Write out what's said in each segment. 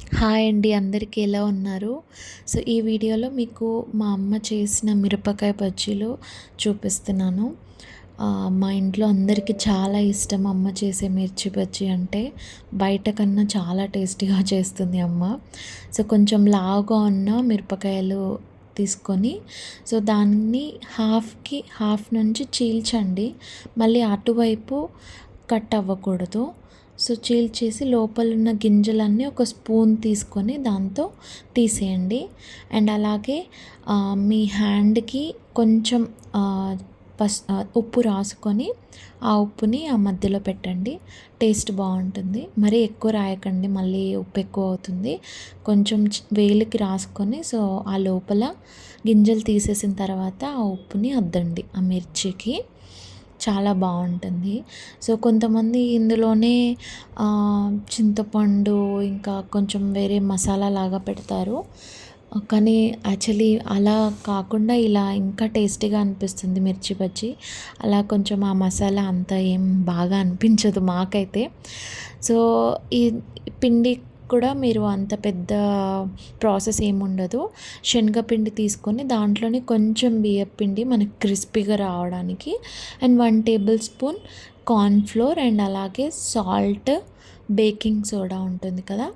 Hi అండి అందరికీ ఎలా ఉన్నారు? సో ఈ వీడియోలో మీకు మా అమ్మ చేసిన మిరపకాయ బజ్జీలు చూపిస్తున్నాను. మా ఇంట్లో అందరికీ చాలా ఇష్టం అమ్మ చేసే మిర్చి బజ్జీ అంటే. బయట కన్నా చాలా టేస్టీగా చేస్తుంది అమ్మ. సో కొంచెం లావుగా ఉన్న మిరపకాయలు తీసుకొని సో దాన్ని హాఫ్కి హాఫ్ నుంచి చీల్చండి. మళ్ళీ అటువైపు కట్ అవ్వకూడదు. సో చీల్చేసి లోపల ఉన్న గింజలన్నీ ఒక స్పూన్ తీసుకొని దాంతో తీసేయండి. అండ్ అలాగే మీ హ్యాండ్కి కొంచెం పస్ ఉప్పు రాసుకొని ఆ ఉప్పుని ఆ మధ్యలో పెట్టండి. టేస్ట్ బాగుంటుంది. మరీ ఎక్కువ రాయకండి. మళ్ళీ ఉప్పు ఎక్కువ అవుతుంది. కొంచెం వేలికి రాసుకొని సో ఆ లోపల గింజలు తీసేసిన తర్వాత ఆ ఉప్పుని అద్దండి ఆ మిర్చికి. చాలా బాగుంటుంది. సో కొంతమంది ఇందులోనే చింతపండు ఇంకా కొంచెం వేరే మసాలా లాగా పెడతారు. కానీ యాక్చువల్లీ అలా కాకుండా ఇలా ఇంకా టేస్టీగా అనిపిస్తుంది మిర్చి బజ్జీ. అలా కొంచెం ఆ మసాలా అంతా ఏం బాగా అనిపించదు మాకైతే. సో ఈ పిండి కూడా మీరు అంత పెద్ద ప్రాసెస్ ఏముండదు. శనగపిండి తీసుకొని దాంట్లోనే కొంచెం బియ్యపిండి మనకు క్రిస్పీగా రావడానికి and one tablespoon cornflour and అలాగే సాల్ట్ బేకింగ్ సోడా ఉంటుంది కదా.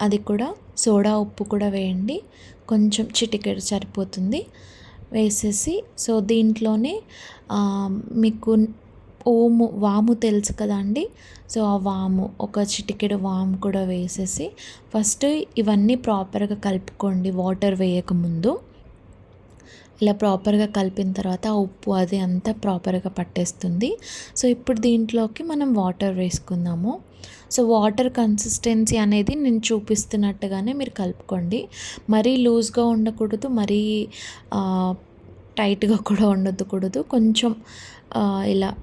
అది కూడా సోడా ఉప్పు కూడా వేయండి. కొంచెం చిటికెడు సరిపోతుంది. వేసేసి సో దీంట్లోనే మీకు ఓము వాము తెలుసు కదండి సో ఆ వాము ఒక చిటికెడు వాము కూడా వేసేసి ఫస్ట్ ఇవన్నీ ప్రాపర్గా కలుపుకోండి వాటర్ వేయకముందు ఇలా ప్రాపర్గా కలిపిన తర్వాత ఆ ఉప్పు అది అంతా ప్రాపర్గా పట్టేస్తుంది. సో ఇప్పుడు దీంట్లోకి మనం వాటర్ వేసుకుందాము. సో వాటర్ కన్సిస్టెన్సీ అనేది నేను చూపిస్తున్నట్టుగానే మీరు కలుపుకోండి. మరీ లూజ్గా ఉండకూడదు మరీ టైట్గా కూడా ఉండకూడదు. కొంచెం ఇలా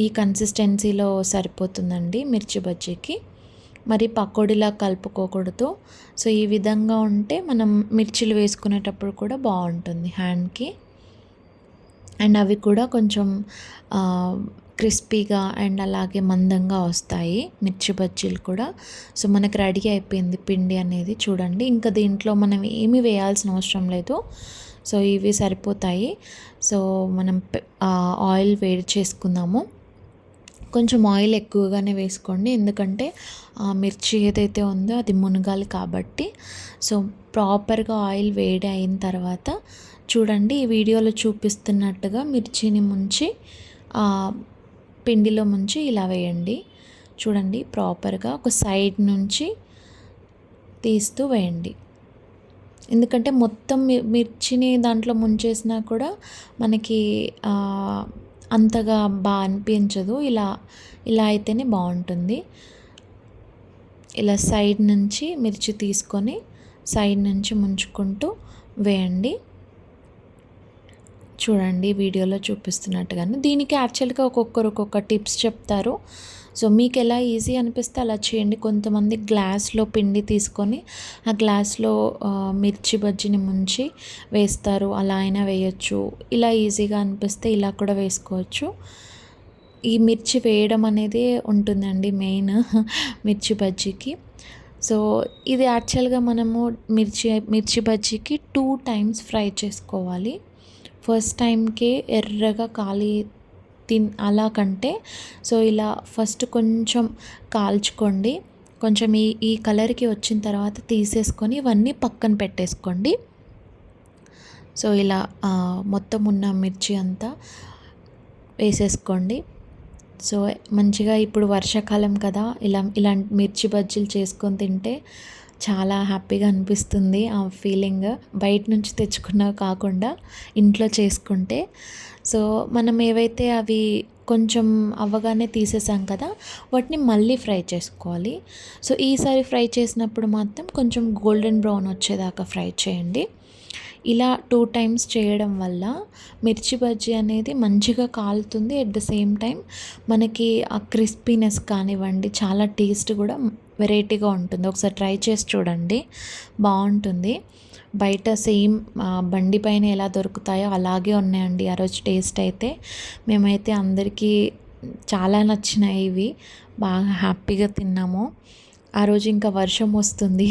ఈ కన్సిస్టెన్సీలో సరిపోతుందండి మిర్చి బజ్జీకి. మరి పకోడీలా కలుపుకోకూడదు. సో ఈ విధంగా ఉంటే మనం మిర్చిలు వేసుకునేటప్పుడు కూడా బాగుంటుంది హ్యాండ్కి. అండ్ అవి కూడా కొంచెం క్రిస్పీగా అండ్ అలాగే మందంగా వస్తాయి మిర్చి బజ్జీలు కూడా. సో మనకు రెడీ అయిపోయింది పిండి అనేది చూడండి. ఇంకా దీంట్లో మనం ఏమీ వేయాల్సిన అవసరం లేదు. సో ఇవి సరిపోతాయి. సో మనం ఆయిల్ వేడి చేసుకుందాము. కొంచెం ఆయిల్ ఎక్కువగానే వేసుకోండి. ఎందుకంటే ఆ మిర్చి ఏదైతే ఉందో అది మునగాలి కాబట్టి. సో ప్రాపర్గా ఆయిల్ వేడి అయిన తర్వాత చూడండి ఈ వీడియోలో చూపిస్తున్నట్టుగా మిర్చిని ముంచి పిండిలో ముంచి ఇలా వేయండి. చూడండి ప్రాపర్గా ఒక సైడ్ నుంచి తీస్తూ వేయండి. ఎందుకంటే మొత్తం మిర్చిని దాంట్లో ముంచేసినా కూడా మనకి అంతగా బాగా అనిపించదు. ఇలా ఇలా అయితేనే బాగుంటుంది. ఇలా సైడ్ నుంచి మిర్చి తీసుకొని సైడ్ నుంచి ముంచుకుంటూ వేయండి. చూడండి వీడియోలో చూపిస్తున్నట్టుగానే. దీనికి యాక్చువల్గా ఒక్కొక్కరు ఒక్కొక్క టిప్స్ చెప్తారు. సో మీకు ఎలా ఈజీ అనిపిస్తే అలా చేయండి. కొంతమంది గ్లాస్లో పిండి తీసుకొని ఆ గ్లాస్లో మిర్చి బజ్జీని ముంచి వేస్తారు. అలా అయినా వేయచ్చు. ఇలా ఈజీగా అనిపిస్తే ఇలా కూడా వేసుకోవచ్చు. ఈ మిర్చి వేయడం అనేది ఉంటుందండి మెయిన్ మిర్చి బజ్జీకి. సో ఇది యాక్చువల్గా మనము మిర్చి మిర్చి బజ్జీకి టూ టైమ్స్ ఫ్రై చేసుకోవాలి. ఫస్ట్ టైంకే ఎర్రగా కాలి తిన్ అలా కంటే సో ఇలా ఫస్ట్ కొంచెం కాల్చుకోండి. కొంచెం ఈ ఈ కలర్కి వచ్చిన తర్వాత తీసేసుకొని ఇవన్నీ పక్కన పెట్టేసుకోండి. సో ఇలా మొత్తం ఉన్న మిర్చి అంతా వేసేసుకోండి. సో మంచిగా ఇప్పుడు వర్షాకాలం కదా ఇలా ఇలా మిర్చి బజ్జీలు చేసుకొని తింటే చాలా హ్యాపీగా అనిపిస్తుంది ఆ ఫీలింగ్. బయట నుంచి తెచ్చుకున్నవి కాకుండా ఇంట్లో చేసుకుంటే. సో మనం ఏవైతే అవి కొంచెం అవ్వగానే తీసేసాం కదా వాటిని మళ్ళీ ఫ్రై చేసుకోవాలి. సో ఈసారి ఫ్రై చేసినప్పుడు మాత్రం కొంచెం గోల్డెన్ బ్రౌన్ వచ్చేదాకా ఫ్రై చేయండి. ఇలా టూ టైమ్స్ చేయడం వల్ల మిర్చి బజ్జీ అనేది మంచిగా కాలుతుంది. ఎట్ ద సేమ్ టైం మనకి ఆ క్రిస్పీనెస్ కానివ్వండి చాలా టేస్ట్ కూడా వెరైటీగా ఉంటుంది. ఒకసారి ట్రై చేసి చూడండి. బాగుంటుంది. బయట సేమ్ బండి పైన ఎలా దొరుకుతాయో అలాగే ఉన్నాయండి. ఆ రోజు టేస్ట్ అయితే మేమైతే అందరికీ చాలా నచ్చినాయి ఇవి. బాగా హ్యాపీగా తిన్నాము. ఆ రోజు ఇంకా వర్షం వస్తుంది.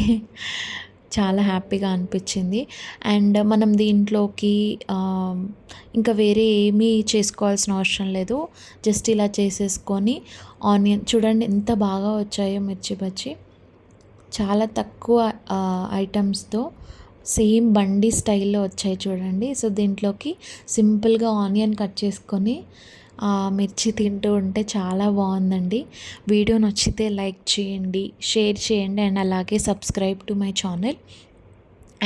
చాలా హ్యాపీగా అనిపించింది. అండ్ మనం దీంట్లోకి ఇంకా వేరే ఏమీ చేసుకోవాల్సిన అవసరం లేదు. జస్ట్ ఇలా చేసేసుకొని ఆనియన్ చూడండి ఎంత బాగా వచ్చాయో మిర్చి బజ్జీ. చాలా తక్కువ ఐటమ్స్తో సేమ్ బండి స్టైల్లో వచ్చాయి చూడండి. సో దీంట్లోకి సింపుల్గా ఆనియన్ కట్ చేసుకొని మిర్చి తింటూ ఉంటే చాలా బాగుందండి. వీడియో నచ్చితే లైక్ చేయండి షేర్ చేయండి అండ్ అలాగే subscribe to my channel.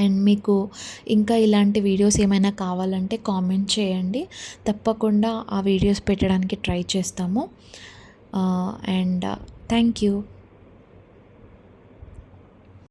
And మీకు ఇంకా ఇలాంటి వీడియోస్ ఏమైనా కావాలంటే కామెంట్ చేయండి. తప్పకుండా ఆ వీడియోస్ పెట్టడానికి ట్రై చేస్తాము. And thank you.